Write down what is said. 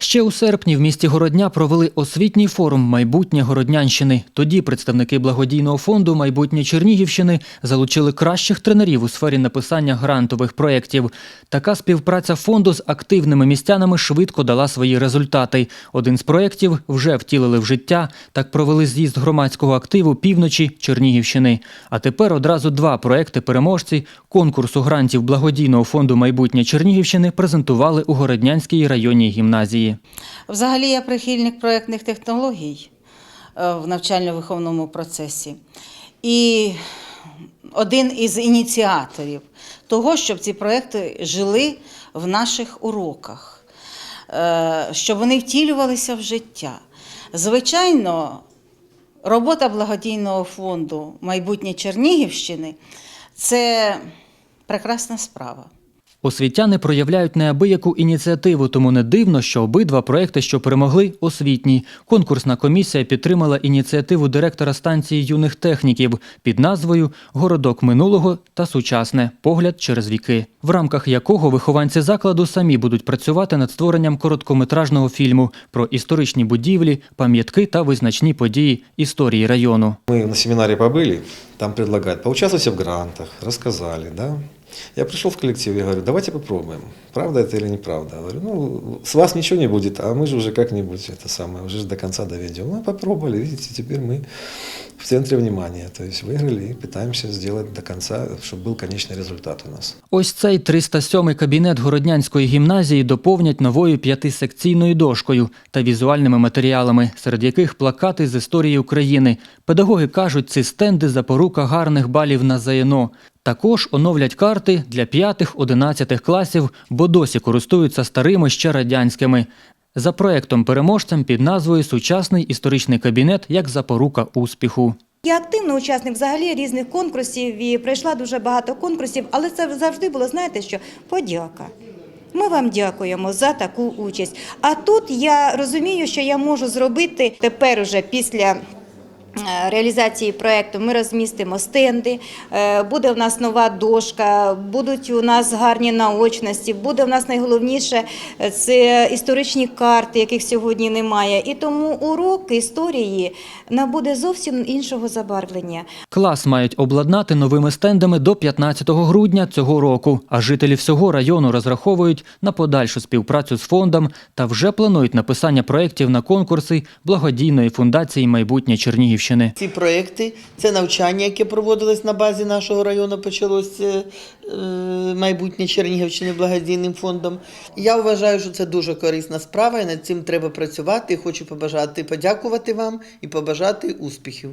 Ще у серпні в місті Городня провели освітній форум Майбутнє Городнянщини. Тоді представники благодійного фонду Майбутнє Чернігівщини залучили кращих тренерів у сфері написання грантових проєктів. Така співпраця фонду з активними містянами швидко дала свої результати. Один з проєктів вже втілили в життя. Так провели з'їзд громадського активу півночі Чернігівщини. А тепер одразу два проекти переможці конкурсу грантів благодійного фонду Майбутнє Чернігівщини презентували у Городнянській районній гімназії. Взагалі я прихильник проєктних технологій е, в навчально-виховному процесі. І один із ініціаторів того, щоб ці проєкти жили в наших уроках, е, щоб вони втілювалися в життя. Звичайно, робота благодійного фонду Майбутнє Чернігівщини це прекрасна справа. Освітяни проявляють неабияку ініціативу, тому не дивно, що обидва проекти, що перемогли, освітні. Конкурсна комісія підтримала ініціативу директора станції юних техніків під назвою Городок минулого та сучасне погляд через віки, в рамках якого вихованці закладу самі будуть працювати над створенням короткометражного фільму про історичні будівлі, пам'ятки та визначні події історії району. Мы на семинаре побыли, там предлагают, поучаствуйте в грантах, рассказали, да. Я пришел в коллектив и говорю, давайте попробуем, правда это или неправда. Говорю, ну, с вас ничего не будет, а мы же уже как-нибудь это самое, уже ж до конца доведем. Ну, попробовали, видите, теперь мы в центре внимания, то есть выиграли и пытаемся сделать до конца, чтобы был конечный результат у нас. Ось цей 307-й кабінет Городнянської гімназії доповнять новою п'ятисекційною дошкою та візуальними матеріалами, серед яких плакати з історії України. Педагоги кажуть, ці стенди запорука гарних балів на ЗНО. Також оновлять карти для 5-11 класів, бо досі користуються старими ще радянськими. За проектом переможцем під назвою Сучасний історичний кабінет як запорука успіху. Я активний учасник взагалі різних конкурсів і пройшла дуже багато конкурсів, але це завжди було, знаєте, що подяка. Ми вам дякуємо за таку участь. А тут я розумію, що я можу зробити тепер уже після. Е, Реалізації проекту ми розмістимо стенди, е, буде у нас нова дошка, будуть у нас гарні наочності, буде у нас найголовніше е, це історичні карти, яких сьогодні немає. І тому урок історії набуде зовсім іншого забарвлення. Клас мають обладнати новими стендами до 15 грудня цього року, а жителі всього району розраховують на подальшу співпрацю з фондом та вже планують написання проєктів на конкурси благодійної фундації майбутнє Чернігівщини. Ці проекти це навчання, яке проводилось на базі нашого району, почалось е, е, майбутнє Чернігівщини благодійним фондом. Я вважаю, що це дуже корисна справа, і над цим треба працювати. Хочу побажати подякувати вам і побажати успіхів.